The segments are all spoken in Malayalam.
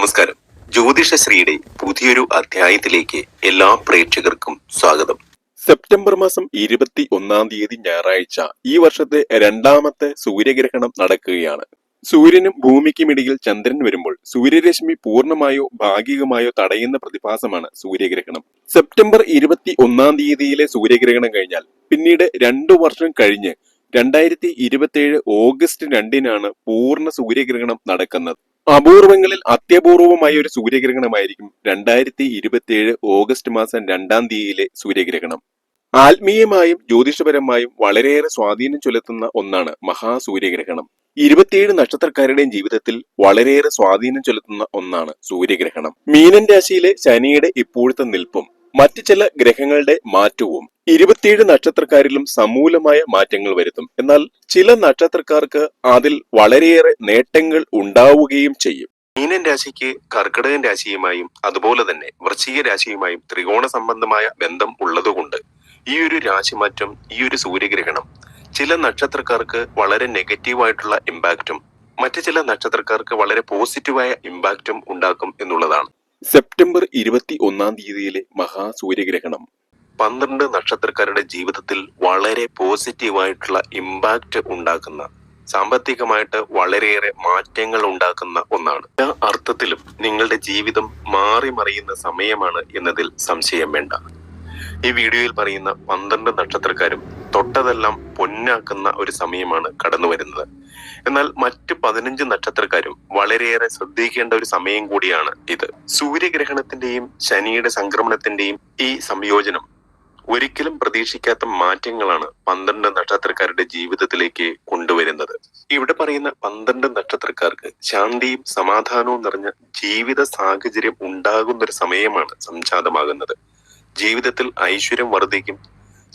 നമസ്കാരം. ജ്യോതിഷശ്രീയുടെ പുതിയൊരു അധ്യായത്തിലേക്ക് എല്ലാ പ്രേക്ഷകർക്കും സ്വാഗതം. സെപ്റ്റംബർ മാസം ഇരുപത്തി ഒന്നാം തീയതി ഞായറാഴ്ച ഈ വർഷത്തെ രണ്ടാമത്തെ സൂര്യഗ്രഹണം നടക്കുകയാണ്. സൂര്യനും ഭൂമിക്കുമിടയിൽ ചന്ദ്രൻ വരുമ്പോൾ സൂര്യരശ്മി പൂർണമായോ ഭാഗികമായോ തടയുന്ന പ്രതിഭാസമാണ് സൂര്യഗ്രഹണം. സെപ്റ്റംബർ ഇരുപത്തി ഒന്നാം തീയതിയിലെ സൂര്യഗ്രഹണം കഴിഞ്ഞാൽ പിന്നീട് രണ്ടു വർഷം കഴിഞ്ഞ് രണ്ടായിരത്തി ഇരുപത്തിയേഴ് ഓഗസ്റ്റ് രണ്ടിനാണ് പൂർണ സൂര്യഗ്രഹണം നടക്കുന്നത്. അപൂർവങ്ങളിൽ അത്യപൂർവമായ ഒരു സൂര്യഗ്രഹണമായിരിക്കും രണ്ടായിരത്തി ഇരുപത്തിയേഴ് ഓഗസ്റ്റ് മാസം രണ്ടാം തീയതിയിലെ സൂര്യഗ്രഹണം. ആത്മീയമായും ജ്യോതിഷപരമായും വളരെയേറെ സ്വാധീനം ചെലുത്തുന്ന ഒന്നാണ് മഹാസൂര്യഗ്രഹണം. ഇരുപത്തിയേഴ് നക്ഷത്രക്കാരുടെയും ജീവിതത്തിൽ വളരെയേറെ സ്വാധീനം ചെലുത്തുന്ന ഒന്നാണ് സൂര്യഗ്രഹണം. മീനൻ രാശിയിലെ ശനിയുടെ ഇപ്പോഴത്തെ നിൽപ്പും മറ്റു ചില ഗ്രഹങ്ങളുടെ മാറ്റവും ഇരുപത്തിയേഴ് നക്ഷത്രക്കാരിലും സമൂലമായ മാറ്റങ്ങൾ വരുത്തും. എന്നാൽ ചില നക്ഷത്രക്കാർക്ക് അതിൽ വളരെയേറെ നേട്ടങ്ങൾ ഉണ്ടാവുകയും ചെയ്യും. മീനൻ രാശിക്ക് കർക്കിടകൻ രാശിയുമായും അതുപോലെ തന്നെ വൃശ്ചിക രാശിയുമായും ത്രികോണ സംബന്ധമായ ബന്ധം ഉള്ളതുകൊണ്ട് ഈ ഒരു രാശിമാറ്റം ഈ ഒരു സൂര്യഗ്രഹണം ചില നക്ഷത്രക്കാർക്ക് വളരെ നെഗറ്റീവായിട്ടുള്ള ഇമ്പാക്റ്റും മറ്റു ചില നക്ഷത്രക്കാർക്ക് വളരെ പോസിറ്റീവായ ഇമ്പാക്റ്റും ഉണ്ടാക്കും എന്നുള്ളതാണ്. സെപ്റ്റംബർ ഇരുപത്തി ഒന്നാം തീയതിയിലെ മഹാസൂര്യഗ്രഹണം. പന്ത്രണ്ട് നക്ഷത്രക്കാരുടെ ജീവിതത്തിൽ വളരെ പോസിറ്റീവായിട്ടുള്ള ഇമ്പാക്റ്റ് ഉണ്ടാക്കുന്ന സാമ്പത്തികമായിട്ട് വളരെയേറെ മാറ്റങ്ങൾ ഉണ്ടാക്കുന്ന ഒന്നാണ്. എല്ലാ അർത്ഥത്തിലും നിങ്ങളുടെ ജീവിതം മാറി മറിയുന്ന സമയമാണ് എന്നതിൽ സംശയം വേണ്ട. ഈ വീഡിയോയിൽ പറയുന്ന പന്ത്രണ്ട് നക്ഷത്രക്കാരും തൊട്ടതെല്ലാം പൊന്നാക്കുന്ന ഒരു സമയമാണ് കടന്നു വരുന്നത്. എന്നാൽ മറ്റ് പതിനഞ്ച് നക്ഷത്രക്കാരും വളരെയേറെ ശ്രദ്ധിക്കേണ്ട ഒരു സമയം കൂടിയാണ് ഇത്. സൂര്യഗ്രഹണത്തിന്റെയും ശനിയുടെ സംക്രമണത്തിന്റെയും ഈ സംയോജനം ഒരിക്കലും പ്രതീക്ഷിക്കാത്ത മാറ്റങ്ങളാണ് പന്ത്രണ്ട് നക്ഷത്രക്കാരുടെ ജീവിതത്തിലേക്ക് കൊണ്ടുവരുന്നത്. ഇവിടെ പറയുന്ന പന്ത്രണ്ട് നക്ഷത്രക്കാർക്ക് ശാന്തിയും സമാധാനവും നിറഞ്ഞ ജീവിത സാഹചര്യം ഉണ്ടാകുന്ന ഒരു സമയമാണ് സംജാതമാകുന്നത്. ജീവിതത്തിൽ ഐശ്വര്യം വർദ്ധിക്കും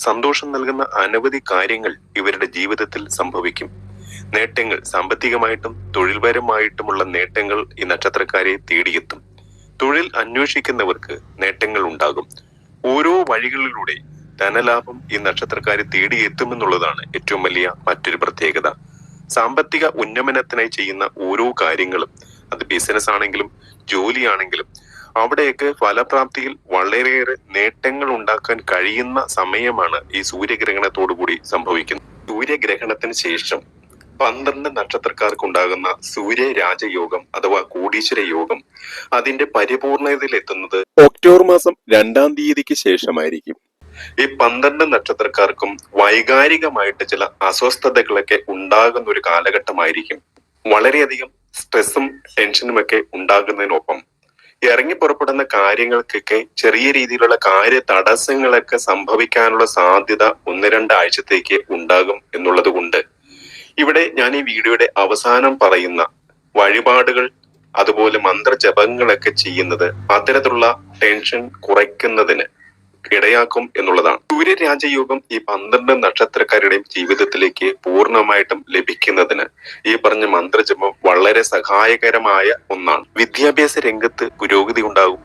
സന്തോഷം നൽകുന്ന അനവധി കാര്യങ്ങൾ ഇവരുടെ ജീവിതത്തിൽ സംഭവിക്കും. നേട്ടങ്ങൾ സാമ്പത്തികമായിട്ടും തൊഴിൽപരമായിട്ടുമുള്ള നേട്ടങ്ങൾ ഈ നക്ഷത്രക്കാരെ തേടിയെത്തും. തൊഴിൽ അന്വേഷിക്കുന്നവർക്ക് നേട്ടങ്ങൾ ഉണ്ടാകും. ഓരോ വഴികളിലൂടെ ധനലാഭം ഈ നക്ഷത്രക്കാരെ തേടിയെത്തുമെന്നുള്ളതാണ് ഏറ്റവും വലിയ മറ്റൊരു പ്രത്യേകത. സാമ്പത്തിക ഉന്നമനത്തിനായി ചെയ്യുന്ന ഓരോ കാര്യങ്ങളും അത് ബിസിനസ് ആണെങ്കിലും ജോലിയാണെങ്കിലും അവിടെയൊക്കെ ഫലപ്രാപ്തിയിൽ വളരെയേറെ നേട്ടങ്ങൾ ഉണ്ടാക്കാൻ കഴിയുന്ന സമയമാണ് ഈ സൂര്യഗ്രഹണത്തോടുകൂടി സംഭവിക്കുന്നത്. സൂര്യഗ്രഹണത്തിന് ശേഷം പന്ത്രണ്ട് നക്ഷത്രക്കാർക്കുണ്ടാകുന്ന സൂര്യരാജയോഗം അഥവാ കോടീശ്വര യോഗം അതിന്റെ പരിപൂർണതയിലെത്തുന്നത് ഒക്ടോബർ മാസം രണ്ടാം തീയതിക്ക് ശേഷമായിരിക്കും. ഈ പന്ത്രണ്ട് നക്ഷത്രക്കാർക്കും വൈകാരികമായിട്ട് ചില അസ്വസ്ഥതകളൊക്കെ ഉണ്ടാകുന്ന ഒരു കാലഘട്ടമായിരിക്കും. വളരെയധികം സ്ട്രെസ്സും ടെൻഷനും ഒക്കെ ഉണ്ടാകുന്നതിനൊപ്പം ഇറങ്ങി പുറപ്പെടുന്ന കാര്യങ്ങൾക്കൊക്കെ ചെറിയ രീതിയിലുള്ള കാര്യ തടസ്സങ്ങളൊക്കെ സംഭവിക്കാനുള്ള സാധ്യത ഒന്ന് രണ്ടാഴ്ചത്തേക്ക് ഉണ്ടാകും എന്നുള്ളത് കൊണ്ട്. ഇവിടെ ഞാൻ ഈ വീഡിയോയുടെ അവസാനം പറയുന്ന വഴിപാടുകൾ അതുപോലെ മന്ത്രജപങ്ങളൊക്കെ ചെയ്യുന്നത് അത്തരത്തിലുള്ള ടെൻഷൻ കുറയ്ക്കുന്നതിന് ഇടയാക്കും എന്നുള്ളതാണ്. സൂര്യരാജയോഗം ഈ പന്ത്രണ്ട് നക്ഷത്രക്കാരുടെയും ജീവിതത്തിലേക്ക് പൂർണമായിട്ടും ലഭിക്കുന്നതിന് ഈ പറഞ്ഞ മന്ത്രജപം വളരെ സഹായകരമായ ഒന്നാണ്. വിദ്യാഭ്യാസ രംഗത്ത് പുരോഗതി ഉണ്ടാകും.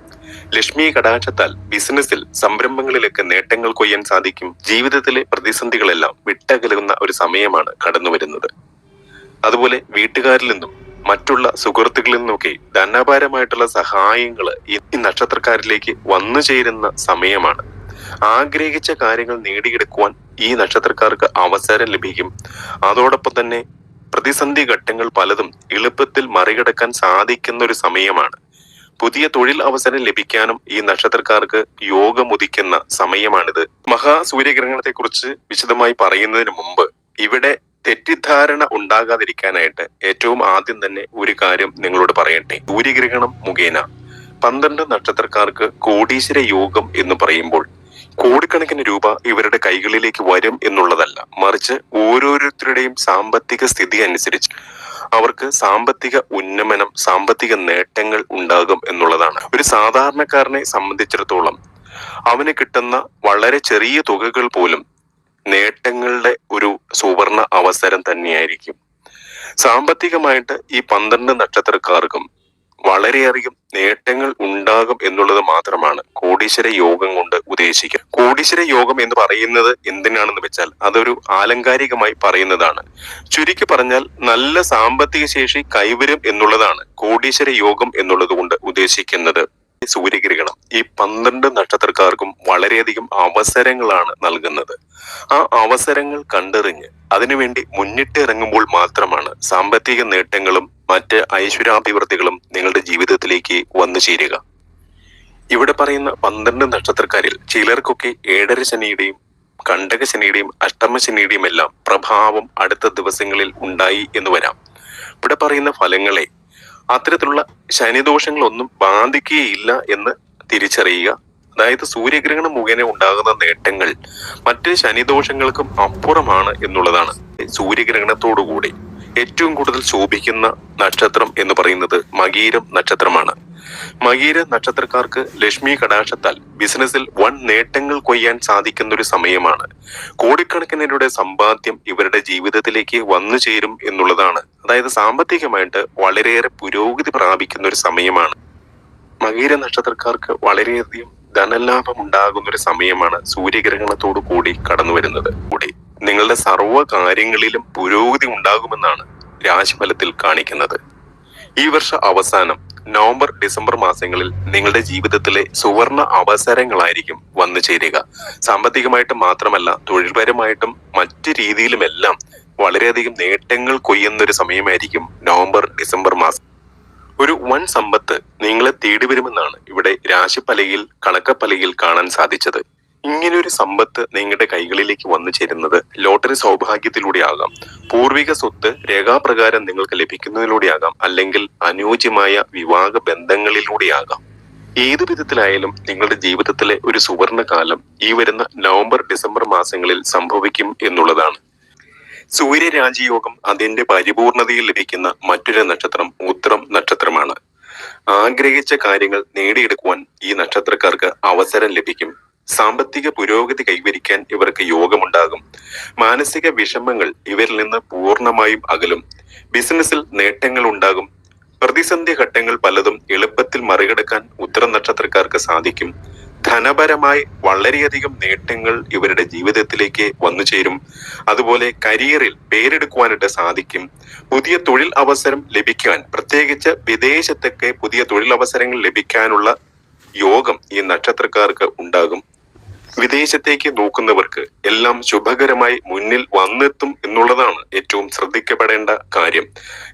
ലക്ഷ്മി കടാക്ഷത്താൽ ബിസിനസ്സിൽ സംരംഭങ്ങളിലൊക്കെ നേട്ടങ്ങൾ കൊയ്യാൻ സാധിക്കും. ജീവിതത്തിലെ പ്രതിസന്ധികളെല്ലാം വിട്ടകലുന്ന ഒരു സമയമാണ് കടന്നു വരുന്നത് അതുപോലെ വീട്ടുകാരിൽ നിന്നും മറ്റുള്ള സുഹൃത്തുക്കളിൽ നിന്നൊക്കെ ധനപരമായിട്ടുള്ള സഹായങ്ങൾ ഈ നക്ഷത്രക്കാരിലേക്ക് വന്നു ചേരുന്ന സമയമാണ്. ആഗ്രഹിച്ച കാര്യങ്ങൾ നേടിയെടുക്കുവാൻ ഈ നക്ഷത്രക്കാർക്ക് അവസരം ലഭിക്കും. അതോടൊപ്പം തന്നെ പ്രതിസന്ധി ഘട്ടങ്ങൾ പലതും എളുപ്പത്തിൽ മറികടക്കാൻ സാധിക്കുന്ന ഒരു സമയമാണ്. പുതിയ തൊഴിൽ അവസരം ലഭിക്കാനും ഈ നക്ഷത്രക്കാർക്ക് യോഗമുദിക്കുന്ന സമയമാണിത്. മഹാസൂര്യഗ്രഹണത്തെ കുറിച്ച് വിശദമായി പറയുന്നതിന് മുമ്പ് ഇവിടെ തെറ്റിദ്ധാരണ ഉണ്ടാകാതിരിക്കാനായിട്ട് ഏറ്റവും ആദ്യം തന്നെ ഒരു കാര്യം നിങ്ങളോട് പറയട്ടെ. സൂര്യഗ്രഹണം മുഖേന പന്ത്രണ്ട് നക്ഷത്രക്കാർക്ക് കോടീശ്വര യോഗം എന്ന് പറയുമ്പോൾ കോടിക്കണക്കിന് രൂപ ഇവരുടെ കൈകളിലേക്ക് വരും എന്നുള്ളതല്ല. മറിച്ച് ഓരോരുത്തരുടെയും സാമ്പത്തിക സ്ഥിതി അനുസരിച്ച് അവർക്ക് സാമ്പത്തിക ഉന്നമനം സാമ്പത്തിക നേട്ടങ്ങൾ ഉണ്ടാകും എന്നുള്ളതാണ്. ഒരു സാധാരണക്കാരനെ സംബന്ധിച്ചിടത്തോളം അവന് കിട്ടുന്ന വളരെ ചെറിയ തുകകൾ പോലും നേട്ടങ്ങളുടെ ഒരു സുവർണ അവസരം തന്നെയായിരിക്കും. സാമ്പത്തികമായിട്ട് ഈ പന്ത്രണ്ട് നക്ഷത്രക്കാർക്കും വളരെയധികം നേട്ടങ്ങൾ ഉണ്ടാകും എന്നുള്ളത് മാത്രമാണ് കോടീശ്വര യോഗം കൊണ്ട് ഉദ്ദേശിക്കുക. കോടീശ്വര യോഗം എന്ന് പറയുന്നത് എന്തിനാണെന്ന് വെച്ചാൽ അതൊരു ആലങ്കാരികമായി പറയുന്നതാണ്. ചുരുക്കി പറഞ്ഞാൽ നല്ല സാമ്പത്തിക ശേഷി കൈവരും എന്നുള്ളതാണ് കോടീശ്വര യോഗം എന്നുള്ളത് കൊണ്ട് ഉദ്ദേശിക്കുന്നത്. സൂര്യഗ്രഹണം ഈ പന്ത്രണ്ട് നക്ഷത്രക്കാർക്കും വളരെയധികം അവസരങ്ങളാണ് നൽകുന്നത്. ആ അവസരങ്ങൾ കണ്ടെറിഞ്ഞ് അതിനുവേണ്ടി മുന്നിട്ടിറങ്ങുമ്പോൾ മാത്രമാണ് സാമ്പത്തിക നേട്ടങ്ങളും മറ്റ് ഐശ്വര്യാഭിവൃദ്ധികളും നിങ്ങളുടെ ജീവിതത്തിലേക്ക് വന്നു ചേരുക. ഇവിടെ പറയുന്ന പന്ത്രണ്ട് നക്ഷത്രക്കാരിൽ ചിലർക്കൊക്കെ ഏഴര ശനിയുടെയും കണ്ടക ശനിയുടെയും അഷ്ടമ ശനിയുടെയും എല്ലാം പ്രഭാവം അടുത്ത ദിവസങ്ങളിൽ ഉണ്ടായി എന്ന് വരാം. ഇവിടെ പറയുന്ന ഫലങ്ങളെ അത്തരത്തിലുള്ള ശനിദോഷങ്ങളൊന്നും ബാധിക്കുകയില്ല എന്ന് തിരിച്ചറിയുക. അതായത് സൂര്യഗ്രഹണം മുഖേന ഉണ്ടാകുന്ന നേട്ടങ്ങൾ മറ്റ് ശനിദോഷങ്ങൾക്കും അപ്പുറമാണ് എന്നുള്ളതാണ് സൂര്യഗ്രഹണത്തോടുകൂടി. ഏറ്റവും കൂടുതൽ ശോഭിക്കുന്ന നക്ഷത്രം എന്ന് പറയുന്നത് മകീരം നക്ഷത്രമാണ്. മകീര നക്ഷത്രക്കാർക്ക് ലക്ഷ്മി കടാക്ഷത്താൽ ബിസിനസ്സിൽ വൻ നേട്ടങ്ങൾ കൊയ്യാൻ സാധിക്കുന്ന ഒരു സമയമാണ്. കോടിക്കണക്കിനരുടെ സമ്പാദ്യം ഇവരുടെ ജീവിതത്തിലേക്ക് വന്നു ചേരും എന്നുള്ളതാണ്. അതായത് സാമ്പത്തികമായിട്ട് വളരെയേറെ പുരോഗതി പ്രാപിക്കുന്ന ഒരു സമയമാണ്. മകീര നക്ഷത്രക്കാർക്ക് വളരെയധികം ധനലാഭം ഉണ്ടാകുന്ന ഒരു സമയമാണ് സൂര്യഗ്രഹണത്തോടു കൂടി കടന്നു വരുന്നത് കൂടി നിങ്ങളുടെ സർവ കാര്യങ്ങളിലും പുരോഗതി ഉണ്ടാകുമെന്നാണ് രാശിഫലത്തിൽ കാണിക്കുന്നത്. ഈ വർഷ അവസാനം നവംബർ ഡിസംബർ മാസങ്ങളിൽ നിങ്ങളുടെ ജീവിതത്തിലെ സുവർണ അവസരങ്ങളായിരിക്കും വന്നു ചേരുക. സാമ്പത്തികമായിട്ട് മാത്രമല്ല തൊഴിൽപരമായിട്ടും മറ്റു രീതിയിലുമെല്ലാം വളരെയധികം നേട്ടങ്ങൾ കൊയ്യുന്ന ഒരു സമയമായിരിക്കും നവംബർ ഡിസംബർ മാസം. ഒരു വൻ സമ്പത്ത് നിങ്ങളെ തേടി വരുമെന്നാണ് ഇവിടെ രാശിപ്പലയിൽ കണക്കപ്പലയിൽ കാണാൻ സാധിച്ചത്. ഇങ്ങനൊരു സമ്പത്ത് നിങ്ങളുടെ കൈകളിലേക്ക് വന്നു ചേരുന്നത് ലോട്ടറി സൗഭാഗ്യത്തിലൂടെയാകാം. പൂർവിക സ്വത്ത് രേഖാപ്രകാരം നിങ്ങൾക്ക് ലഭിക്കുന്നതിലൂടെയാകാം അല്ലെങ്കിൽ അനുയോജ്യമായ വിവാഹ ബന്ധങ്ങളിലൂടെയാകാം. ഏതു വിധത്തിലായാലും നിങ്ങളുടെ ജീവിതത്തിലെ ഒരു സുവർണകാലം ഈ വരുന്ന നവംബർ ഡിസംബർ മാസങ്ങളിൽ സംഭവിക്കും എന്നുള്ളതാണ്. സൂര്യരാജയോഗം അതിന്റെ പരിപൂർണതയിൽ ലഭിക്കുന്ന മറ്റൊരു നക്ഷത്രം ഉത്രം നക്ഷത്രമാണ്. ആഗ്രഹിച്ച കാര്യങ്ങൾ നേടിയെടുക്കുവാൻ ഈ നക്ഷത്രക്കാർക്ക് അവസരം ലഭിക്കും. സാമ്പത്തിക പുരോഗതി കൈവരിക്കാൻ ഇവർക്ക് യോഗമുണ്ടാകും. മാനസിക വിഷമങ്ങൾ ഇവരിൽ നിന്ന് പൂർണമായും അകലും. ബിസിനസ്സിൽ നേട്ടങ്ങൾ ഉണ്ടാകും. പ്രതിസന്ധി ഘട്ടങ്ങൾ പലതും എളുപ്പത്തിൽ മറികടക്കാൻ ഉത്തര നക്ഷത്രക്കാർക്ക് സാധിക്കും. ധനപരമായി വളരെയധികം നേട്ടങ്ങൾ ഇവരുടെ ജീവിതത്തിലേക്ക് വന്നു ചേരും. അതുപോലെ കരിയറിൽ പേരെടുക്കുവാനായിട്ട് സാധിക്കും. പുതിയ തൊഴിൽ അവസരം ലഭിക്കാൻ പ്രത്യേകിച്ച് വിദേശത്തൊക്കെ പുതിയ തൊഴിൽ അവസരങ്ങൾ ലഭിക്കാനുള്ള യോഗം ഈ നക്ഷത്രക്കാർക്ക് ഉണ്ടാകും. വിദേശത്തേക്ക് നോക്കുന്നവർക്ക് എല്ലാം ശുഭകരമായി മുന്നിൽ വന്നെത്തും എന്നുള്ളതാണ് ഏറ്റവും ശ്രദ്ധിക്കപ്പെടേണ്ട കാര്യം.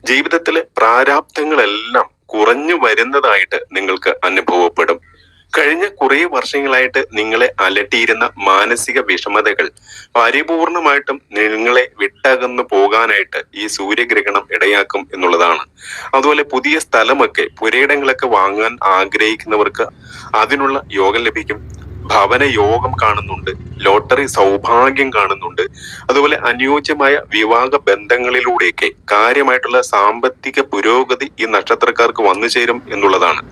ജീവിതത്തിലെ പ്രാരാബ്ദങ്ങളെല്ലാം കുറഞ്ഞു വരുന്നതായിട്ട് നിങ്ങൾക്ക് അനുഭവപ്പെടും. കഴിഞ്ഞ കുറെ വർഷങ്ങളായിട്ട് നിങ്ങളെ അലട്ടിയിരുന്ന മാനസിക വിഷമതകൾ പരിപൂർണമായിട്ടും നിങ്ങളെ വിട്ടകന്നു പോകാനായിട്ട് ഈ സൂര്യഗ്രഹണം ഇടയാക്കും എന്നുള്ളതാണ്. അതുപോലെ പുതിയ സ്ഥലമൊക്കെ പുരയിടങ്ങളൊക്കെ വാങ്ങാൻ ആഗ്രഹിക്കുന്നവർക്ക് അതിനുള്ള യോഗം ലഭിക്കും. ഭവന യോഗം കാണുന്നുണ്ട് ലോട്ടറി സൗഭാഗ്യം കാണുന്നുണ്ട്. അതുപോലെ അനുയോജ്യമായ വിവാഹ ബന്ധങ്ങളിലൂടെയൊക്കെ കാര്യമായിട്ടുള്ള സാമ്പത്തിക പുരോഗതി ഈ നക്ഷത്രക്കാർക്ക് വന്നു ചേരും എന്നുള്ളതാണ്.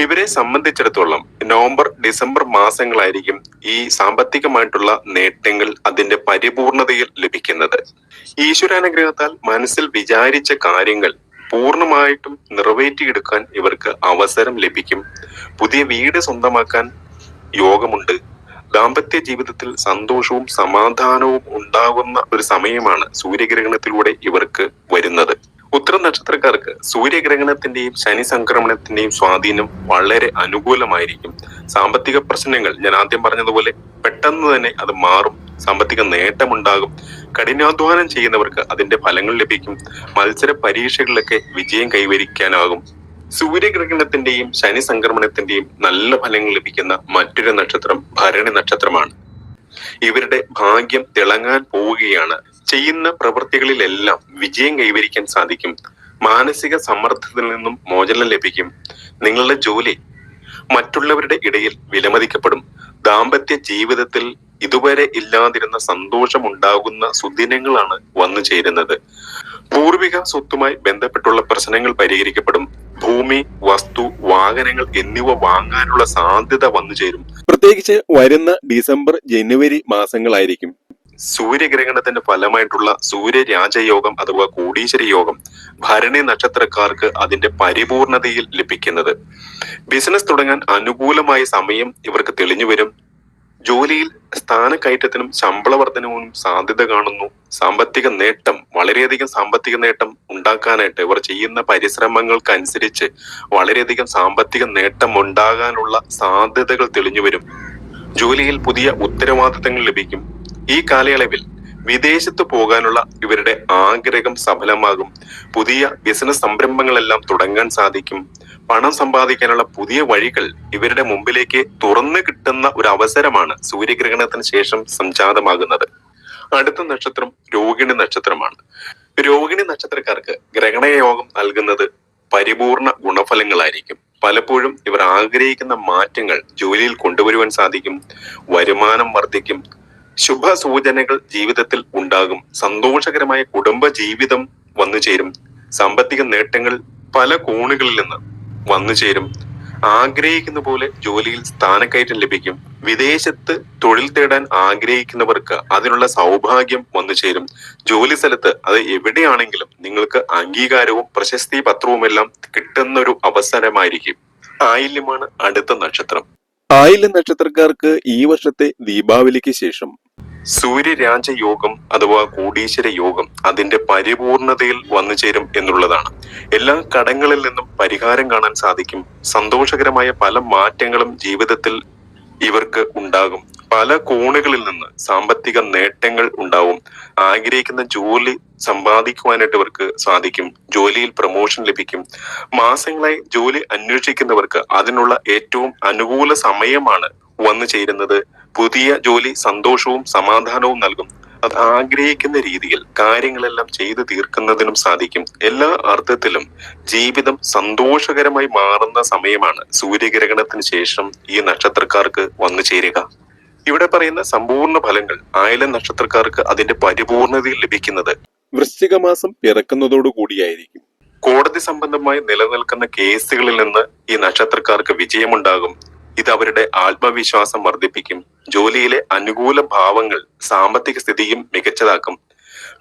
ഇവരെ സംബന്ധിച്ചിടത്തോളം നവംബർ ഡിസംബർ മാസങ്ങളായിരിക്കും ഈ സാമ്പത്തികമായിട്ടുള്ള നേട്ടങ്ങൾ അതിന്റെ പരിപൂർണതയിൽ ലഭിക്കുന്നത്. ഈശ്വരാനുഗ്രഹത്താൽ മനസ്സിൽ വിചാരിച്ച കാര്യങ്ങൾ പൂർണമായിട്ടും നിറവേറ്റിയെടുക്കാൻ ഇവർക്ക് അവസരം ലഭിക്കും. പുതിയ വീട് സ്വന്തമാക്കാൻ യോഗമുണ്ട്. ദാമ്പത്യ ജീവിതത്തിൽ സന്തോഷവും സമാധാനവും ഉണ്ടാകുന്ന ഒരു സമയമാണ് സൂര്യഗ്രഹണത്തിലൂടെ ഇവർക്ക് വരുന്നത്. ഉത്തര നക്ഷത്രക്കാർക്ക് സൂര്യഗ്രഹണത്തിന്റെയും ശനി സംക്രമണത്തിന്റെയും സ്വാധീനം വളരെ അനുകൂലമായിരിക്കും. സാമ്പത്തിക പ്രശ്നങ്ങൾ ഞാൻ ആദ്യം പറഞ്ഞതുപോലെ പെട്ടെന്ന് തന്നെ അത് മാറും. സാമ്പത്തിക നേട്ടമുണ്ടാകും. കഠിനാധ്വാനം ചെയ്യുന്നവർക്ക് അതിന്റെ ഫലങ്ങൾ ലഭിക്കും. മത്സര പരീക്ഷകളിലൊക്കെ വിജയം കൈവരിക്കാനാകും. സൂര്യഗ്രഹണത്തിന്റെയും ശനി സംക്രമണത്തിന്റെയും നല്ല ഫലങ്ങൾ ലഭിക്കുന്ന മറ്റൊരു നക്ഷത്രം ഭരണി നക്ഷത്രമാണ്. ഇവരുടെ ഭാഗ്യം തിളങ്ങാൻ പോവുകയാണ്. ചെയ്യുന്ന പ്രവൃത്തികളിലെല്ലാം വിജയം കൈവരിക്കാൻ സാധിക്കും. മാനസിക സമ്മർദ്ദത്തിൽ നിന്നും മോചനം ലഭിക്കും. നിങ്ങളുടെ ജോലി മറ്റുള്ളവരുടെ ഇടയിൽ വിലമതിക്കപ്പെടും. ദാമ്പത്യ ജീവിതത്തിൽ ഇതുവരെ ഇല്ലാതിരുന്ന സന്തോഷമുണ്ടാകുന്ന സുദിനങ്ങളാണ് വന്നു ചേരുന്നത് പൂർവിക സ്വത്തുമായി ബന്ധപ്പെട്ടുള്ള പ്രശ്നങ്ങൾ പരിഹരിക്കപ്പെടും. ഭൂമി വസ്തു വാഹനങ്ങൾ എന്നിവ വാങ്ങാനുള്ള സാധ്യത വന്നു ചേരും. പ്രത്യേകിച്ച് വരുന്ന ഡിസംബർ ജനുവരി മാസങ്ങളായിരിക്കും. സൂര്യഗ്രഹണത്തിന്റെ ഫലമായിട്ടുള്ള സൂര്യരാജയോഗം അഥവാ കോടീശ്വര യോഗം ഭരണി നക്ഷത്രക്കാർക്ക് അതിന്റെ പരിപൂർണതയിൽ ലഭിക്കുന്നത്. ബിസിനസ് തുടങ്ങാൻ അനുകൂലമായ സമയം ഇവർക്ക് തെളിഞ്ഞു വരും. ജോലിയിൽ സ്ഥാനക്കയറ്റത്തിനും ശമ്പള വർധനവും സാധ്യത കാണുന്നു. സാമ്പത്തിക നേട്ടം വളരെയധികം സാമ്പത്തിക നേട്ടം ഉണ്ടാക്കാനായിട്ട് ഇവർ ചെയ്യുന്ന പരിശ്രമങ്ങൾക്കനുസരിച്ച് വളരെയധികം സാമ്പത്തിക നേട്ടം ഉണ്ടാകാനുള്ള സാധ്യതകൾ തെളിഞ്ഞു വരും. ജോലിയിൽ പുതിയ ഉത്തരവാദിത്തങ്ങൾ ലഭിക്കും. ഈ കാലയളവിൽ വിദേശത്ത് പോകാനുള്ള ഇവരുടെ ആഗ്രഹം സഫലമാകും. പുതിയ ബിസിനസ് സംരംഭങ്ങളെല്ലാം തുടങ്ങാൻ സാധിക്കും. പണം സമ്പാദിക്കാനുള്ള പുതിയ വഴികൾ ഇവരുടെ മുമ്പിലേക്ക് തുറന്നു കിട്ടുന്ന ഒരു അവസരമാണ് സൂര്യഗ്രഹണത്തിന് ശേഷം സംജാതമാകുന്നത്. അടുത്ത നക്ഷത്രം രോഹിണി നക്ഷത്രമാണ്. രോഹിണി നക്ഷത്രക്കാർക്ക് ഗ്രഹണയോഗം നൽകുന്നത് പരിപൂർണ ഗുണഫലങ്ങളായിരിക്കും. പലപ്പോഴും ഇവർ ആഗ്രഹിക്കുന്ന മാറ്റങ്ങൾ ജോലിയിൽ കൊണ്ടുവരുവാൻ സാധിക്കും വരുമാനം വർദ്ധിക്കും ശുഭ സൂചനകൾ ജീവിതത്തിൽ ഉണ്ടാകും സന്തോഷകരമായ കുടുംബ ജീവിതം വന്നു ചേരും സാമ്പത്തിക നേട്ടങ്ങൾ പല കോണുകളിൽ നിന്ന് വന്നു ചേരും. ആഗ്രഹിക്കുന്ന പോലെ ജോലിയിൽ സ്ഥാനക്കയറ്റം ലഭിക്കും. വിദേശത്ത് തൊഴിൽ തേടാൻ ആഗ്രഹിക്കുന്നവർക്ക് അതിനുള്ള സൗഭാഗ്യം വന്നു ചേരും. ജോലി സ്ഥലത്ത് അത് എവിടെയാണെങ്കിലും നിങ്ങൾക്ക് അംഗീകാരവും പ്രശസ്തി കിട്ടുന്ന ഒരു അവസരമായിരിക്കും. ആയില്യമാണ് അടുത്ത നക്ഷത്രം. ആയില്യ നക്ഷത്രക്കാർക്ക് ഈ വർഷത്തെ ദീപാവലിക്ക് ശേഷം സൂര്യരാജ യോഗം അഥവാ കോടീശ്വര യോഗം അതിന്റെ പരിപൂർണതയിൽ വന്നു ചേരും എന്നുള്ളതാണ്. എല്ലാ കടങ്ങളിൽ നിന്നും പരിഹാരം കാണാൻ സാധിക്കും. സന്തോഷകരമായ പല മാറ്റങ്ങളും ജീവിതത്തിൽ ഇവർക്ക് ഉണ്ടാകും. പല കോണുകളിൽ നിന്ന് സാമ്പത്തിക നേട്ടങ്ങൾ ഉണ്ടാവും. ആഗ്രഹിക്കുന്ന ജോലി സമ്പാദിക്കുവാനായിട്ട് ഇവർക്ക് സാധിക്കും. ജോലിയിൽ പ്രൊമോഷൻ ലഭിക്കും. മാസങ്ങളായി ജോലി അന്വേഷിക്കുന്നവർക്ക് അതിനുള്ള ഏറ്റവും അനുകൂല സമയമാണ് വന്നു ചേരുന്നത്. പുതിയ ജോലി സന്തോഷവും സമാധാനവും നൽകും. അത് ആഗ്രഹിക്കുന്ന രീതിയിൽ കാര്യങ്ങളെല്ലാം ചെയ്തു തീർക്കുന്നതിനും സാധിക്കും. എല്ലാ അർത്ഥത്തിലും ജീവിതം സന്തോഷകരമായി മാറുന്ന സമയമാണ് സൂര്യഗ്രഹണത്തിന് ശേഷം ഈ നക്ഷത്രക്കാർക്ക് വന്നു ചേരുക. ഇവിടെ പറയുന്ന സമ്പൂർണ ഫലങ്ങൾ ആയില നക്ഷത്രക്കാർക്ക് അതിന്റെ പരിപൂർണതയിൽ ലഭിക്കുന്നത് വൃശ്ചിക മാസം പിറക്കുന്നതോടു കൂടിയായിരിക്കും. കോടതി സംബന്ധമായി നിലനിൽക്കുന്ന കേസുകളിൽ നിന്ന് ഈ നക്ഷത്രക്കാർക്ക് വിജയമുണ്ടാകും. ഇത് അവരുടെ ആത്മവിശ്വാസം വർദ്ധിപ്പിക്കും. ജോലിയിലെ അനുകൂല ഭാവങ്ങൾ സാമ്പത്തിക സ്ഥിതിയും മികച്ചതാക്കും.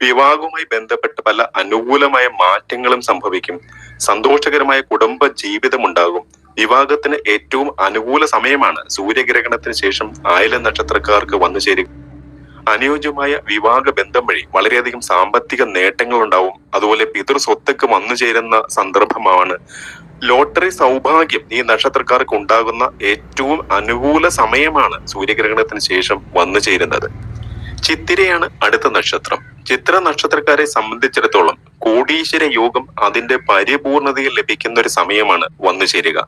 വിവാഹവുമായി ബന്ധപ്പെട്ട പല അനുകൂലമായ മാറ്റങ്ങളും സംഭവിക്കും. സന്തോഷകരമായ കുടുംബ ജീവിതം ഉണ്ടാകും. വിവാഹത്തിന് ഏറ്റവും അനുകൂല സമയമാണ് സൂര്യഗ്രഹണത്തിന് ശേഷം ആയില നക്ഷത്രക്കാർക്ക് വന്നു ചേരുക. അനുയോജ്യമായ വിവാഹ ബന്ധം വഴി വളരെയധികം സാമ്പത്തിക നേട്ടങ്ങൾ ഉണ്ടാവും അതുപോലെ പിതൃ സ്വത്തൊക്കെ വന്നു ചേരുന്ന സന്ദർഭമാണ് ലോട്ടറി സൗഭാഗ്യം ഈ നക്ഷത്രക്കാർക്ക് ഉണ്ടാകുന്ന ഏറ്റവും അനുകൂല സമയമാണ് സൂര്യഗ്രഹണത്തിന് ശേഷം വന്നു ചേരുന്നത്. ചിത്തിരയാണ് അടുത്ത നക്ഷത്രം. ചിത്ര നക്ഷത്രക്കാരെ സംബന്ധിച്ചിടത്തോളം കോടീശ്വര യോഗം അതിന്റെ പരിപൂർണതയിൽ ലഭിക്കുന്ന ഒരു സമയമാണ് വന്നു ചേരുക.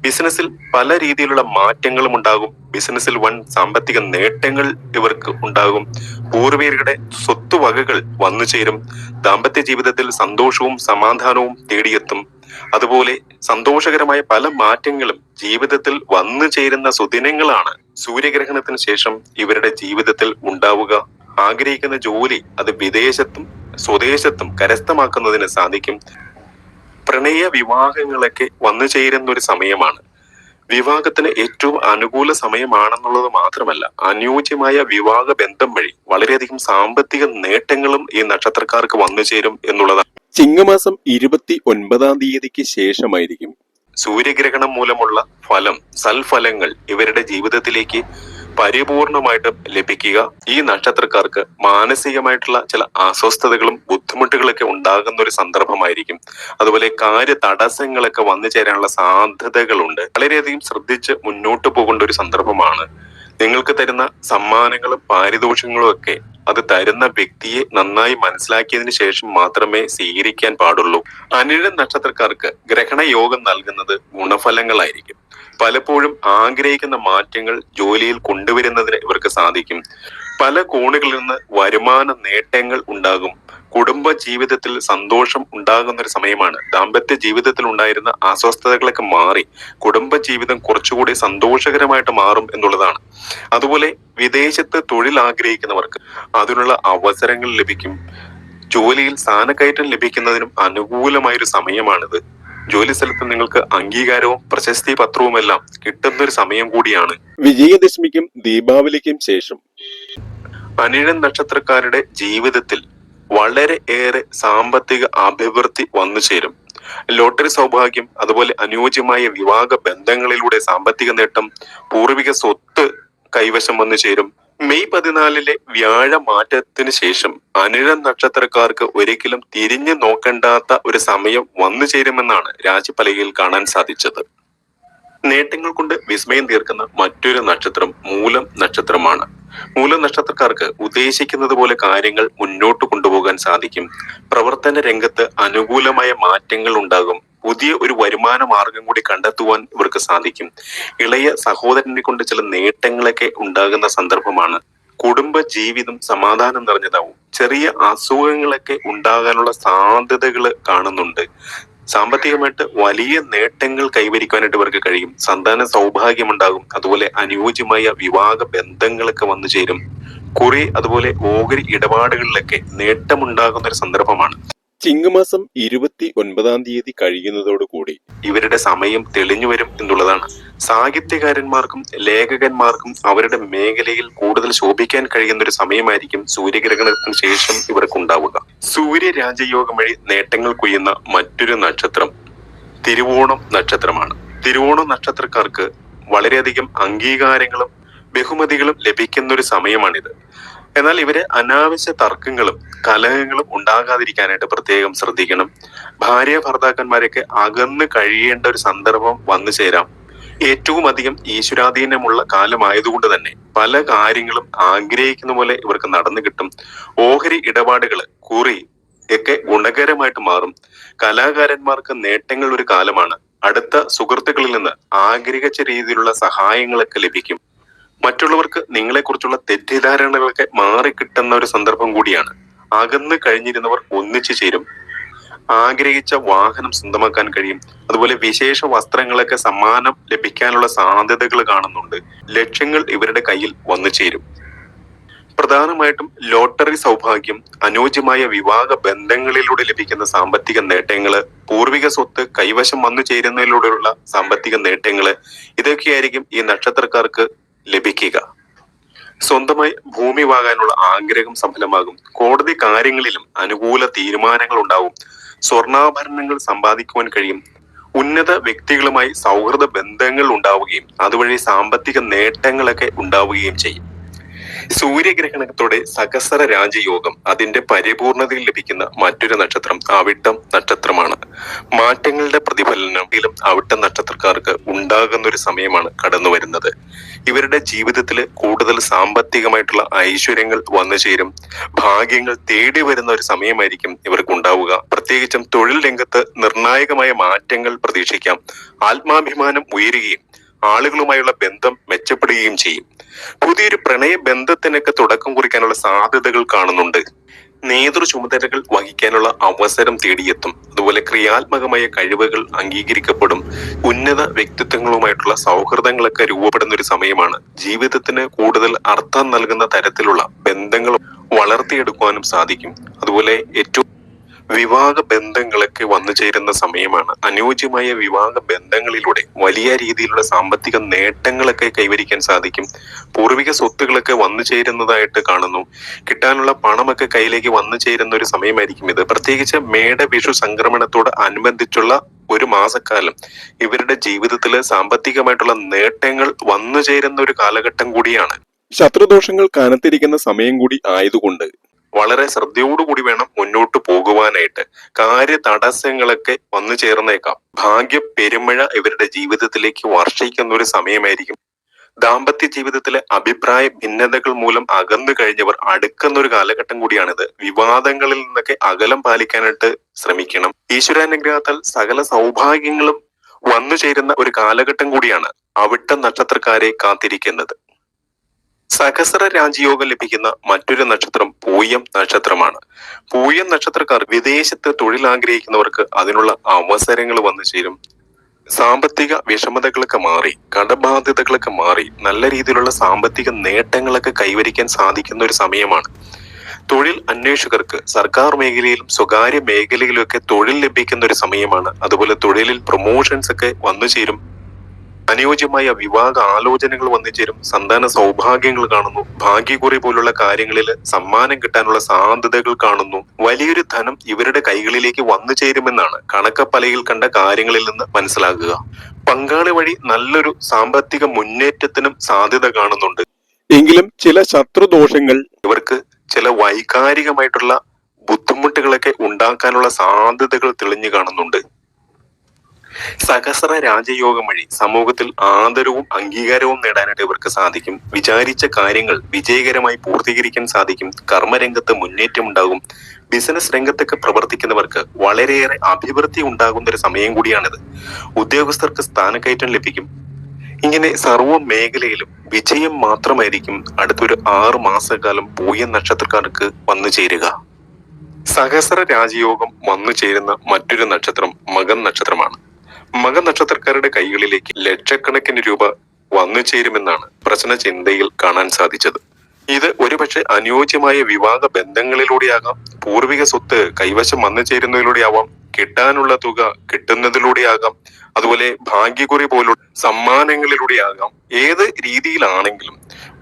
ബിസിനസ്സിൽ പല രീതിയിലുള്ള മാറ്റങ്ങളും ഉണ്ടാകും. ബിസിനസ്സിൽ വൻ സാമ്പത്തിക നേട്ടങ്ങൾ ഇവർക്ക് ഉണ്ടാകും. പൂർവീകരുടെ സ്വത്തുവകകൾ വന്നു ചേരും. ദാമ്പത്യ ജീവിതത്തിൽ സന്തോഷവും സമാധാനവും തേടിയെത്തും. അതുപോലെ സന്തോഷകരമായ പല മാറ്റങ്ങളും ജീവിതത്തിൽ വന്നു ചേരുന്ന സുദിനങ്ങളാണ് സൂര്യഗ്രഹണത്തിന് ശേഷം ഇവരുടെ ജീവിതത്തിൽ ഉണ്ടാവുക. ആഗ്രഹിക്കുന്ന ജോലി അത് വിദേശത്തും സ്വദേശത്തും കരസ്ഥമാക്കുന്നതിന് സാധിക്കും. പ്രണയ വിവാഹങ്ങളൊക്കെ വന്നു ചേരുന്ന ഒരു സമയമാണ്. വിവാഹത്തിന് ഏറ്റവും അനുകൂല സമയമാണെന്നുള്ളത് മാത്രമല്ല അനുയോജ്യമായ വിവാഹ ബന്ധം വഴി വളരെയധികം സാമ്പത്തിക നേട്ടങ്ങളും ഈ നക്ഷത്രക്കാർക്ക് വന്നു ചേരും എന്നുള്ളതാണ്. ചിങ്ങമാസം ഇരുപത്തി ഒൻപതാം തീയതിക്ക് ശേഷമായിരിക്കും സൂര്യഗ്രഹണം മൂലമുള്ള ഫലം സൽഫലങ്ങൾ ഇവരുടെ ജീവിതത്തിലേക്ക് പരിപൂർണമായിട്ടും ലഭിക്കുക. ഈ നക്ഷത്രക്കാർക്ക് മാനസികമായിട്ടുള്ള ചില അസ്വസ്ഥതകളും ബുദ്ധിമുട്ടുകളൊക്കെ ഉണ്ടാകുന്ന ഒരു സന്ദർഭമായിരിക്കും. അതുപോലെ കാര്യ തടസ്സങ്ങളൊക്കെ വന്നു ചേരാനുള്ള സാധ്യതകളുണ്ട്. വളരെയധികം ശ്രദ്ധിച്ച് മുന്നോട്ട് പോകേണ്ട ഒരു സന്ദർഭമാണ് നിങ്ങൾക്ക് തരുന്ന സമ്മാനങ്ങളും പാരിതോഷികങ്ങളും ഒക്കെ അത് തരുന്ന വ്യക്തിയെ നന്നായി മനസ്സിലാക്കിയതിനു ശേഷം മാത്രമേ സ്വീകരിക്കാൻ പാടുള്ളൂ. അനിഴ നക്ഷത്രക്കാർക്ക് ഗ്രഹണ യോഗം നൽകുന്നത് ഗുണഫലങ്ങളായിരിക്കും. പലപ്പോഴും ആഗ്രഹിക്കുന്ന മാറ്റങ്ങൾ ജോലിയിൽ കൊണ്ടുവരുന്നതിന് ഇവർക്ക് സാധിക്കും. പല കോണുകളിൽ നിന്ന് വരുമാന നേട്ടങ്ങൾ ഉണ്ടാകും. കുടുംബ ജീവിതത്തിൽ സന്തോഷം ഉണ്ടാകുന്ന ഒരു സമയമാണ്. ദാമ്പത്യ ജീവിതത്തിൽ ഉണ്ടായിരുന്ന അസ്വസ്ഥതകളൊക്കെ മാറി കുടുംബ ജീവിതം കുറച്ചുകൂടി സന്തോഷകരമായിട്ട് മാറും എന്നുള്ളതാണ്. അതുപോലെ വിദേശത്ത് തൊഴിൽ ആഗ്രഹിക്കുന്നവർക്ക് അതിനുള്ള അവസരങ്ങൾ ലഭിക്കും. ജോലിയിൽ സ്ഥാനക്കയറ്റം ലഭിക്കുന്നതിനും അനുകൂലമായൊരു സമയമാണിത്. ജോലി സ്ഥലത്ത് നിങ്ങൾക്ക് അംഗീകാരവും പ്രശസ്തി പത്രവും എല്ലാം കിട്ടുന്ന ഒരു സമയം കൂടിയാണ്. വിജയദശമിക്കും ദീപാവലിക്കും ശേഷം. അനിഴൻ നക്ഷത്രക്കാരുടെ ജീവിതത്തിൽ വളരെ ഏറെ സാമ്പത്തിക അഭിവൃദ്ധി വന്നു ചേരും. ലോട്ടറി സൗഭാഗ്യം അതുപോലെ അനുയോജ്യമായ വിവാഹ ബന്ധങ്ങളിലൂടെ സാമ്പത്തിക നേട്ടം പൂർവിക സ്വത്ത് കൈവശം വന്നു ചേരും. മെയ് പതിനാലിലെ വ്യാഴ മാറ്റത്തിന് ശേഷം അനിഴ നക്ഷത്രക്കാർക്ക് ഒരിക്കലും തിരിഞ്ഞു നോക്കേണ്ടാത്ത ഒരു സമയം വന്നു ചേരുമെന്നാണ് രാശിഫലകയിൽ കാണാൻ സാധിച്ചത്. നേട്ടങ്ങൾ കൊണ്ട് വിസ്മയം തീർക്കുന്ന മറ്റൊരു നക്ഷത്രം മൂലം നക്ഷത്രമാണ്. മൂലം നക്ഷത്രക്കാർക്ക് ഉദ്ദേശിക്കുന്നത് പോലെ കാര്യങ്ങൾ മുന്നോട്ട് കൊണ്ടുപോകാൻ സാധിക്കും. പ്രവർത്തന രംഗത്ത് അനുകൂലമായ മാറ്റങ്ങൾ ഉണ്ടാകും. പുതിയ ഒരു വരുമാന മാർഗം കൂടി കണ്ടെത്തുവാൻ ഇവർക്ക് സാധിക്കും. ഇളയ സഹോദരനെ കൊണ്ട് ചില നേട്ടങ്ങളൊക്കെ ഉണ്ടാകുന്ന സന്ദർഭമാണ്. കുടുംബ ജീവിതം സമാധാനം നിറഞ്ഞതാവും. ചെറിയ അസുഖങ്ങളൊക്കെ ഉണ്ടാകാനുള്ള സാധ്യതകൾ കാണുന്നുണ്ട്. സാമ്പത്തികമായിട്ട് വലിയ നേട്ടങ്ങൾ കൈവരിക്കാനായിട്ട് ഇവർക്ക് കഴിയും. സന്താന സൗഭാഗ്യമുണ്ടാകും. അതുപോലെ അനുയോജ്യമായ വിവാഹ ബന്ധങ്ങളൊക്കെ വന്നു ചേരും. കുറി അതുപോലെ ഓഹരി ഇടപാടുകളിലൊക്കെ നേട്ടമുണ്ടാകുന്ന ഒരു സന്ദർഭമാണ്. ചിങ്ങമാസം ഇരുപത്തി ഒൻപതാം തീയതി കഴിയുന്നതോടുകൂടി ഇവരുടെ സമയം തെളിഞ്ഞു വരും എന്നുള്ളതാണ്. സാഹിത്യകാരന്മാർക്കും ലേഖകന്മാർക്കും അവരുടെ മേഖലയിൽ കൂടുതൽ ശോഭിക്കാൻ കഴിയുന്ന ഒരു സമയമായിരിക്കും സൂര്യഗ്രഹണത്തിന് ശേഷം ഇവർക്കുണ്ടാവുക. സൂര്യരാജയോഗം വഴി നേട്ടങ്ങൾ കൊയ്യുന്ന മറ്റൊരു നക്ഷത്രം തിരുവോണം നക്ഷത്രമാണ്. തിരുവോണം നക്ഷത്രക്കാർക്ക് വളരെയധികം അംഗീകാരങ്ങളും ബഹുമതികളും ലഭിക്കുന്ന ഒരു സമയമാണിത്. എന്നാൽ ഇവർ അനാവശ്യ തർക്കങ്ങളും കലഹങ്ങളും ഉണ്ടാകാതിരിക്കാനായിട്ട് പ്രത്യേകം ശ്രദ്ധിക്കണം. ഭാര്യ ഭർത്താക്കന്മാരൊക്കെ അകന്ന് കഴിയേണ്ട ഒരു സന്ദർഭം വന്നു ചേരാം. ഏറ്റവും അധികം ഈശ്വരാധീനമുള്ള കാലമായതുകൊണ്ട് തന്നെ പല കാര്യങ്ങളും ആഗ്രഹിക്കുന്ന പോലെ ഇവർക്ക് നടന്നു കിട്ടും. ഓഹരി ഇടപാടുകൾ കുറി ഒക്കെ ഗുണകരമായിട്ട് മാറും. കലാകാരന്മാർക്ക് നേട്ടങ്ങൾ ഒരു കാലമാണ്. അടുത്ത സുഹൃത്തുക്കളിൽ നിന്ന് ആഗ്രഹിച്ച രീതിയിലുള്ള സഹായങ്ങളൊക്കെ ലഭിക്കും. മറ്റുള്ളവർക്ക് നിങ്ങളെക്കുറിച്ചുള്ള തെറ്റിദ്ധാരണകളൊക്കെ മാറിക്കിട്ടുന്ന ഒരു സന്ദർഭം കൂടിയാണ്. അകന്ന് കഴിഞ്ഞിരുന്നവർ ഒന്നിച്ചു ചേരും. ആഗ്രഹിച്ച വാഹനം സ്വന്തമാക്കാൻ കഴിയും. അതുപോലെ വിശേഷ വസ്ത്രങ്ങളൊക്കെ സമ്മാനം ലഭിക്കാനുള്ള സാധ്യതകൾ കാണുന്നുണ്ട്. ലക്ഷ്യങ്ങൾ ഇവരുടെ കയ്യിൽ വന്നു ചേരും. പ്രധാനമായിട്ടും ലോട്ടറി സൗഭാഗ്യം അനുയോജ്യമായ വിവാഹ ബന്ധങ്ങളിലൂടെ ലഭിക്കുന്ന സാമ്പത്തിക നേട്ടങ്ങൾ പൂർവിക സ്വത്ത് കൈവശം വന്നു ചേരുന്നതിലൂടെയുള്ള സാമ്പത്തിക നേട്ടങ്ങൾ ഇതൊക്കെയായിരിക്കും ഈ നക്ഷത്രക്കാർക്ക് ലഭിക്കുക. സ്വന്തമായി ഭൂമി വാങ്ങാനുള്ള ആഗ്രഹം സഫലമാകും. കോടതി കാര്യങ്ങളിലും അനുകൂല തീരുമാനങ്ങൾ ഉണ്ടാവും സ്വർണാഭരണങ്ങൾ സമ്പാദിക്കുവാൻ കഴിയും. ഉന്നത വ്യക്തികളുമായി സൗഹൃദ ബന്ധങ്ങൾ ഉണ്ടാവുകയും അതുവഴി സാമ്പത്തിക നേട്ടങ്ങളൊക്കെ ഉണ്ടാവുകയും ചെയ്യും. സൂര്യഗ്രഹണത്തോടെ സഹസ്ര രാജയോഗം അതിന്റെ പരിപൂർണതയിൽ ലഭിക്കുന്ന മറ്റൊരു നക്ഷത്രം അവിട്ടം നക്ഷത്രമാണ്. മാറ്റങ്ങളുടെ പ്രതിഫലനത്തിലും അവിട്ടം നക്ഷത്രക്കാർക്ക് ഉണ്ടാകുന്ന ഒരു സമയമാണ് കടന്നു വരുന്നത് ഇവരുടെ ജീവിതത്തിൽ കൂടുതൽ സാമ്പത്തികമായിട്ടുള്ള ഐശ്വര്യങ്ങൾ വന്നു ചേരും. ഭാഗ്യങ്ങൾ തേടി വരുന്ന ഒരു സമയമായിരിക്കും ഇവർക്ക് ഉണ്ടാവുക. പ്രത്യേകിച്ചും തൊഴിൽ രംഗത്ത് നിർണായകമായ മാറ്റങ്ങൾ പ്രതീക്ഷിക്കാം. ആത്മാഭിമാനം ഉയരുകയും ആളുകളുമായുള്ള ബന്ധം മെച്ചപ്പെടുകയും ചെയ്യും. പുതിയൊരു പ്രണയ ബന്ധത്തിനൊക്കെ തുടക്കം കുറിക്കാനുള്ള സാധ്യതകൾ കാണുന്നുണ്ട്. നേതൃ ചുമതലകൾ വഹിക്കാനുള്ള അവസരം തേടിയെത്തും. അതുപോലെ ക്രിയാത്മകമായ കഴിവുകൾ അംഗീകരിക്കപ്പെടും. ഉന്നത വ്യക്തിത്വങ്ങളുമായിട്ടുള്ള സൗഹൃദങ്ങളൊക്കെ രൂപപ്പെടുന്ന ഒരു സമയമാണ്. ജീവിതത്തിന് കൂടുതൽ അർത്ഥം നൽകുന്ന തരത്തിലുള്ള ബന്ധങ്ങൾ വളർത്തിയെടുക്കുവാനും സാധിക്കും. അതുപോലെ ഏറ്റവും വിവാഹ ബന്ധങ്ങളൊക്കെ വന്നു ചേരുന്ന സമയമാണ്. അനുയോജ്യമായ വിവാഹ ബന്ധങ്ങളിലൂടെ വലിയ രീതിയിലുള്ള സാമ്പത്തിക നേട്ടങ്ങളൊക്കെ കൈവരിക്കാൻ സാധിക്കും. പൂർവിക സ്വത്തുകളൊക്കെ വന്നു ചേരുന്നതായിട്ട് കാണുന്നു. കിട്ടാനുള്ള പണമൊക്കെ കയ്യിലേക്ക് വന്നു ചേരുന്ന ഒരു സമയമായിരിക്കും ഇത്. പ്രത്യേകിച്ച് മേട വിഷു സംക്രമണത്തോട് അനുബന്ധിച്ചുള്ള ഒരു മാസക്കാലം ഇവരുടെ ജീവിതത്തിൽ സാമ്പത്തികമായിട്ടുള്ള നേട്ടങ്ങൾ വന്നു ചേരുന്ന ഒരു കാലഘട്ടം കൂടിയാണ്. ശത്രുദോഷങ്ങൾ കനത്തിരിക്കുന്ന സമയം കൂടി ആയതുകൊണ്ട് വളരെ ശ്രദ്ധയോടുകൂടി വേണം മുന്നോട്ട് പോകുവാനായിട്ട്. കാര്യ തടസ്സങ്ങളൊക്കെ വന്നു ചേർന്നേക്കാം. ഭാഗ്യ പെരുമഴ ഇവരുടെ ജീവിതത്തിലേക്ക് വർഷിക്കുന്ന ഒരു സമയമായിരിക്കും. ദാമ്പത്യ ജീവിതത്തിലെ അഭിപ്രായ ഭിന്നതകൾ മൂലം അകന്നു കഴിഞ്ഞവർ അടുക്കുന്ന ഒരു കാലഘട്ടം കൂടിയാണിത്. വിവാദങ്ങളിൽ നിന്നൊക്കെ അകലം പാലിക്കാനായിട്ട് ശ്രമിക്കണം. ഈശ്വരാനുഗ്രഹത്താൽ സകല സൗഭാഗ്യങ്ങളും വന്നു ചേരുന്ന ഒരു കാലഘട്ടം കൂടിയാണ് അവിട്ട നക്ഷത്രക്കാരെ കാത്തിരിക്കുന്നത്. സഹസ്ര രാജയോഗം ലഭിക്കുന്ന മറ്റൊരു നക്ഷത്രം പൂയം നക്ഷത്രമാണ്. പൂയം നക്ഷത്രക്കാർ വിദേശത്ത് തൊഴിൽ ആഗ്രഹിക്കുന്നവർക്ക് അതിനുള്ള അവസരങ്ങൾ വന്നു ചേരും. സാമ്പത്തിക വിഷമതകളൊക്കെ മാറി കടബാധ്യതകളൊക്കെ മാറി നല്ല രീതിയിലുള്ള സാമ്പത്തിക നേട്ടങ്ങളൊക്കെ കൈവരിക്കാൻ സാധിക്കുന്ന ഒരു സമയമാണ്. തൊഴിൽ അന്വേഷകർക്ക് സർക്കാർ മേഖലയിലും സ്വകാര്യ മേഖലയിലും ഒക്കെ തൊഴിൽ ലഭിക്കുന്ന ഒരു സമയമാണ്. അതുപോലെ തൊഴിലിൽ പ്രൊമോഷൻസ് ഒക്കെ വന്നു ചേരും. അനുയോജ്യമായ വിവാഹ ആലോചനകൾ വന്നു ചേരും സന്താന സൗഭാഗ്യങ്ങൾ കാണുന്നു. ഭാഗ്യക്കുറി പോലുള്ള കാര്യങ്ങളിൽ സമ്മാനം കിട്ടാനുള്ള സാധ്യതകൾ കാണുന്നു. വലിയൊരു ധനം ഇവരുടെ കൈകളിലേക്ക് വന്നു ചേരുമെന്നാണ് കണക്കപ്പലയിൽ കണ്ട കാര്യങ്ങളിൽ നിന്ന് മനസ്സിലാക്കുക പങ്കാളി വഴി നല്ലൊരു സാമ്പത്തിക മുന്നേറ്റത്തിനും സാധ്യത കാണുന്നുണ്ട്. എങ്കിലും ചില ശത്രുദോഷങ്ങൾ ഇവർക്ക് ചില വൈകാരികമായിട്ടുള്ള ബുദ്ധിമുട്ടുകളൊക്കെ ഉണ്ടാക്കാനുള്ള സാധ്യതകൾ തെളിഞ്ഞു കാണുന്നുണ്ട്. സഹസ്ര രാജയോഗം വഴി സമൂഹത്തിൽ ആദരവും അംഗീകാരവും നേടാനായിട്ട് ഇവർക്ക് സാധിക്കും. വിചാരിച്ച കാര്യങ്ങൾ വിജയകരമായി പൂർത്തീകരിക്കാൻ സാധിക്കും. കർമ്മരംഗത്ത് മുന്നേറ്റം ഉണ്ടാകും. ബിസിനസ് രംഗത്തൊക്കെ പ്രവർത്തിക്കുന്നവർക്ക് വളരെയേറെ അഭിവൃദ്ധി ഉണ്ടാകുന്ന ഒരു സമയം കൂടിയാണിത്. ഉദ്യോഗസ്ഥർക്ക് സ്ഥാനക്കയറ്റം ലഭിക്കും. ഇങ്ങനെ സർവ മേഖലയിലും വിജയം മാത്രമായിരിക്കും അടുത്തൊരു ആറ് മാസക്കാലം പൂയ നക്ഷത്രക്കാർക്ക് വന്നു ചേരുക. സഹസ്ര രാജയോഗം വന്നു ചേരുന്ന മറ്റൊരു നക്ഷത്രം മകൻ നക്ഷത്രമാണ്. മകൻ നക്ഷത്രക്കാരുടെ കൈകളിലേക്ക് ലക്ഷക്കണക്കിന് രൂപ വന്നു ചേരുമെന്നാണ് പ്രശ്ന ചിന്തയിൽ കാണാൻ സാധിച്ചത്. ഇത് ഒരുപക്ഷെ അനുയോജ്യമായ വിവാഹ ബന്ധങ്ങളിലൂടെയാകാം പൂർവിക സ്വത്ത് കൈവശം വന്നു ചേരുന്നതിലൂടെയാവാം കിട്ടാനുള്ള തുക കിട്ടുന്നതിലൂടെയാകാം അതുപോലെ ഭാഗ്യക്കുറി പോലുള്ള സമ്മാനങ്ങളിലൂടെയാകാം. ഏത് രീതിയിലാണെങ്കിലും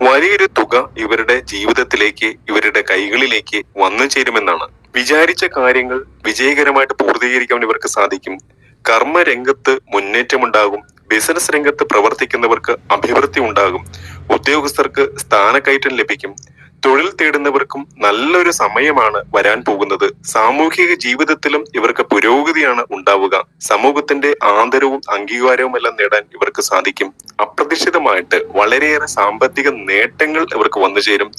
വലിയൊരു തുക ഇവരുടെ ജീവിതത്തിലേക്ക് ഇവരുടെ കൈകളിലേക്ക് വന്നു ചേരുമെന്നാണ് വിചാരിച്ച കാര്യങ്ങൾ വിജയകരമായിട്ട് പൂർത്തീകരിക്കാൻ ഇവർക്ക് സാധിക്കും. കർമ്മരംഗത്ത് മുന്നേറ്റമുണ്ടാകും. ബിസിനസ് രംഗത്ത് പ്രവർത്തിക്കുന്നവർക്ക് അഭിവൃദ്ധി ഉണ്ടാകും. ഉദ്യോഗസ്ഥർക്ക് സ്ഥാനക്കയറ്റം ലഭിക്കും. തൊഴിൽ തേടുന്നവർക്കും നല്ലൊരു സമയമാണ് വരാൻ പോകുന്നത്. സാമൂഹിക ജീവിതത്തിലും ഇവർക്ക് പുരോഗതിയാണ് ഉണ്ടാവുക. സമൂഹത്തിന്റെ ആദരവും അംഗീകാരവും എല്ലാം നേടാൻ ഇവർക്ക് സാധിക്കും. അപ്രതീക്ഷിതമായിട്ട് വളരെയേറെ സാമ്പത്തിക നേട്ടങ്ങൾ ഇവർക്ക് വന്നു ചേരും.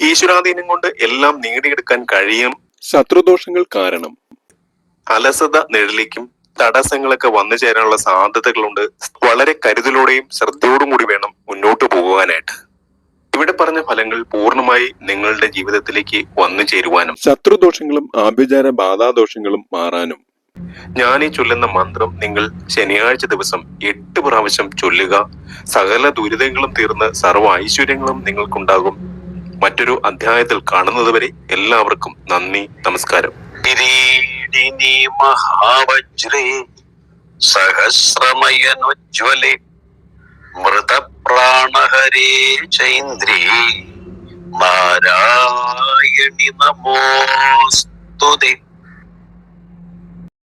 ഈശ്വരാധീനം കൊണ്ട് എല്ലാം നേടിയെടുക്കാൻ കഴിയും. ശത്രുദോഷങ്ങൾ കാരണം അലസത നിഴലിക്കും തടസ്സങ്ങളൊക്കെ വന്നു ചേരാനുള്ള സാധ്യതകളുണ്ട്. വളരെ കരുതലോടെയും ശ്രദ്ധയോടും കൂടി വേണം മുന്നോട്ട് പോകുവാനായിട്ട് ഇവിടെ പറഞ്ഞ ഫലങ്ങൾ പൂർണമായി നിങ്ങളുടെ ജീവിതത്തിലേക്ക് വന്നു ചേരുവാനും. ശത്രുദോഷങ്ങളും ആഭ്യചാര ബാധാദോഷങ്ങളും മാറാനും. ഞാൻ ഈ ചൊല്ലുന്ന മന്ത്രം നിങ്ങൾ ശനിയാഴ്ച ദിവസം എട്ട് പ്രാവശ്യം ചൊല്ലുക. സകല ദുരിതങ്ങളും തീർന്ന് സർവ ഐശ്വര്യങ്ങളും നിങ്ങൾക്കുണ്ടാകും. മറ്റൊരു അധ്യായത്തിൽ കാണുന്നതുവരെ എല്ലാവർക്കും നന്ദി നമസ്കാരം. കിരീടിനി മഹാവജ്രേ സഹസ്രമയനുജ്വലെ മൃതപ്രാണഹരേ ചൈന്ദ്രേ നാരായണി നമോസ്തുതേ.